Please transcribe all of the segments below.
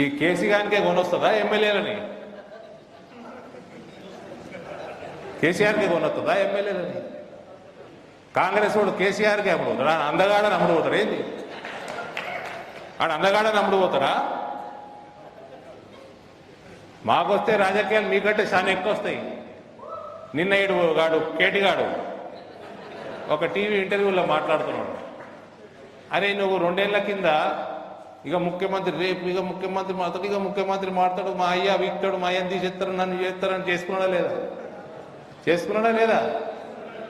ఈ కేసీ కొనొస్తుందా ఎమ్మెల్యేలని? కేసీఆర్కే కొనొస్తుందా ఎమ్మెల్యేలని? కాంగ్రెస్ వాడు కేసీఆర్కి అమ్ముడు పోతాడా? అందగాడ నమ్ముడు పోతాడు? ఏంది? ఆడ అందగాడ అమ్ముడు పోతారా మాకొస్తే రాజకీయాలు మీకంటే చాలా ఎక్కువ వస్తాయి నిన్న ఇడు గాడు కేటిగాడు ఒక టీవీ ఇంటర్వ్యూలో మాట్లాడుతున్నాడు. అరే నువ్వు రెండేళ్ళ కింద ఇక ముఖ్యమంత్రి రేపు ఇక ముఖ్యమంత్రి మాట్లాడు ఇక ముఖ్యమంత్రి మాట్లాడు మా అయ్య వీక్తాడు మా అయ్యని తీసేస్తారు నన్ను చేస్తారని చేసుకున్నాడా లేదా? చేసుకున్నాడా లేదా?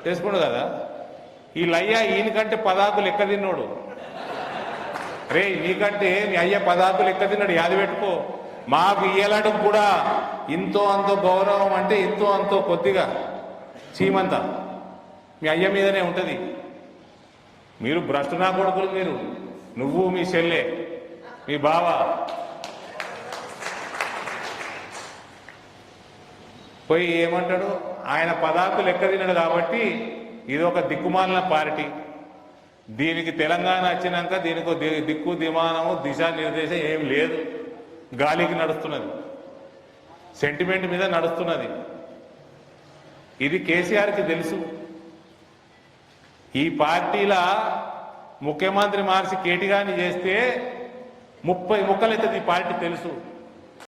చేసుకున్నాడు కదా? ఈ లయ్య ఈయనకంటే పదాకులు ఎక్క తిన్నాడు? రే నీకంటే నీ అయ్య పదార్థాలు ఎక్క తిన్నాడు? యాది పెట్టుకో. మాకు ఇయ్యలడం కూడా ఇంతో అంతో గౌరవం అంటే ఇంతో అంతో కొద్దిగా చీమంత. మీ అయ్య మీదనే ఉంటుంది. మీరు భ్రష్టునా కొడుకులు మీరు? నువ్వు మీ చెల్లె. మీ బావ. పోయి ఏమంటాడు? ఆయన పదార్థాలు ఎక్క తిన్నాడు కాబట్టి ఇది ఒక దిక్కుమాలిన పార్టీ. దీనికి తెలంగాణ వచ్చినాక దీనికి దిక్కు దిమానము దిశానిర్దేశం ఏం లేదు. గాలికి నడుస్తున్నది. సెంటిమెంట్ మీద నడుస్తున్నది. ఇది కేసీఆర్కి తెలుసు. ఈ పార్టీల ముఖ్యమంత్రి మార్చి కేటిగాని చేస్తే ముప్పై ముక్కలు ఈ పార్టీ తెలుసు.